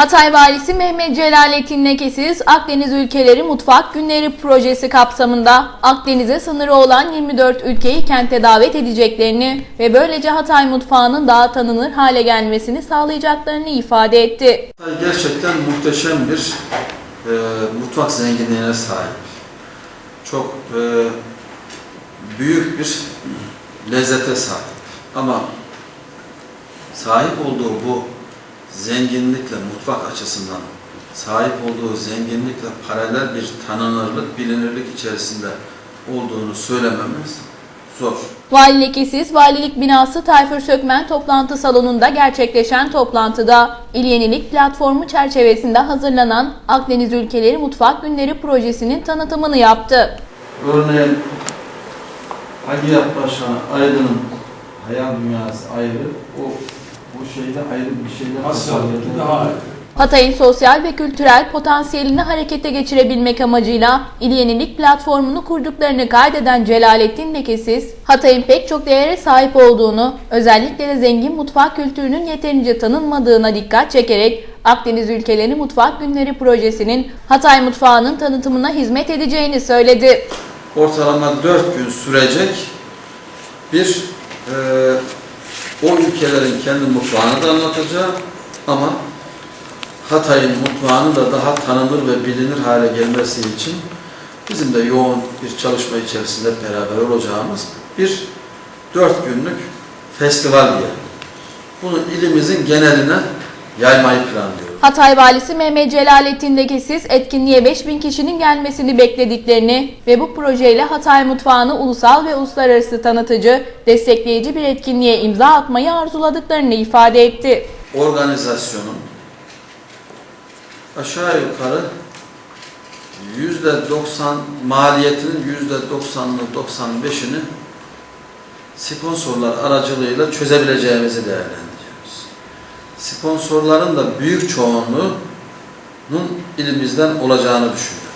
Hatay Valisi Mehmet Celalettin Lekesiz, Akdeniz Ülkeleri Mutfak Günleri projesi kapsamında Akdeniz'e sınırı olan 24 ülkeyi kente davet edeceklerini ve böylece Hatay mutfağının daha tanınır hale gelmesini sağlayacaklarını ifade etti. Hatay gerçekten muhteşem bir e, mutfak zenginliğine sahip. Çok e, büyük bir lezzete sahip. Ama sahip olduğu bu zenginlikle mutfak açısından sahip olduğu zenginlikle paralel bir tanınırlık, bilinirlik içerisinde olduğunu söylememiz zor. Vali Lekesiz, Valilik Binası Tayfur Sökmen toplantı salonunda gerçekleşen toplantıda İl Yenilik Platformu çerçevesinde hazırlanan Akdeniz Ülkeleri Mutfak Günleri projesinin tanıtımını yaptı. Örneğin Hagi Yapbaşı'nın Aydın'ın hayal dünyası ayrı, o bu şeyde ayrı bir şeyler Hastalıklı daha ayrı. Hatay'ın sosyal ve kültürel potansiyelini harekete geçirebilmek amacıyla İl Yenilik platformunu kurduklarını kaydeden Celalettin Lekesiz, Hatay'ın pek çok değere sahip olduğunu, özellikle de zengin mutfak kültürünün yeterince tanınmadığına dikkat çekerek Akdeniz Ülkeleri Mutfak Günleri projesinin Hatay mutfağının tanıtımına hizmet edeceğini söyledi. ortalama 4 gün sürecek bir e, o ülkelerin kendi mutfağını da anlatacağı ama Hatay'ın mutfağının da daha tanınır ve bilinir hale gelmesi için bizim de yoğun bir çalışma içerisinde beraber olacağımız bir 4 günlük festival diyelim. Bunu ilimizin geneline yaymayı planlıyoruz. Hatay Valisi Mehmet Celalettin Lekesiz etkinliğe 5000 kişinin gelmesini beklediklerini ve bu projeyle Hatay mutfağını ulusal ve uluslararası tanıtıcı, destekleyici bir etkinliğe imza atmayı arzuladıklarını ifade etti. organizasyonun aşağı yukarı yüzde 90 maliyetinin yüzde 90'ını 95'ini sponsorlar aracılığıyla çözebileceğimizi değerlendiriyoruz. Sponsorların da büyük çoğunluğunun ilimizden olacağını düşünüyoruz.